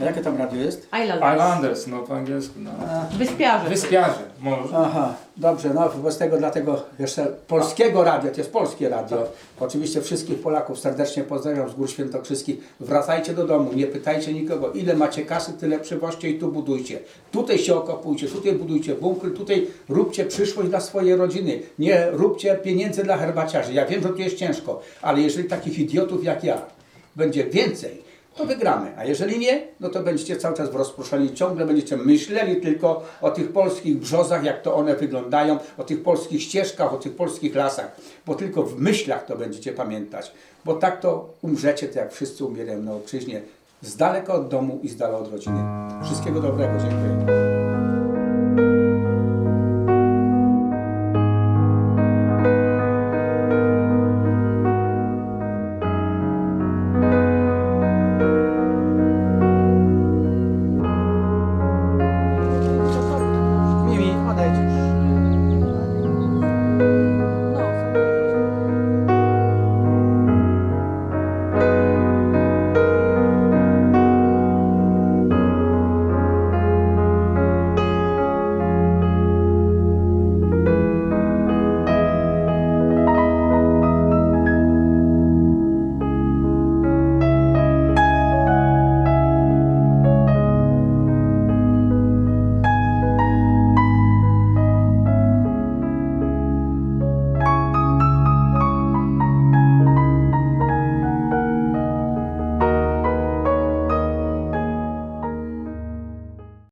A jakie tam radio jest? Islanders. Islanders, no po angielsku. No. Wyspiarze. Wyspiarze, może. Aha, dobrze, no wobec tego dlatego jeszcze polskiego radia, to jest polskie radio. Oczywiście wszystkich Polaków serdecznie pozdrawiam z Gór Świętokrzyskich. Wracajcie do domu, nie pytajcie nikogo, ile macie kasy, tyle przywoźcie i tu budujcie. Tutaj się okopujcie, tutaj budujcie bunkry, tutaj róbcie przyszłość dla swojej rodziny. Nie róbcie pieniędzy dla herbaciarzy. Ja wiem, że to jest ciężko, ale jeżeli takich idiotów jak ja będzie więcej, to wygramy. A jeżeli nie, no to będziecie cały czas w rozproszeniu, ciągle będziecie myśleli tylko o tych polskich brzozach, jak to one wyglądają, o tych polskich ścieżkach, o tych polskich lasach, bo tylko w myślach to będziecie pamiętać, bo tak to umrzecie, tak jak wszyscy umierają na obczyźnie, z daleka od domu i z dala od rodziny. Wszystkiego dobrego, dziękuję.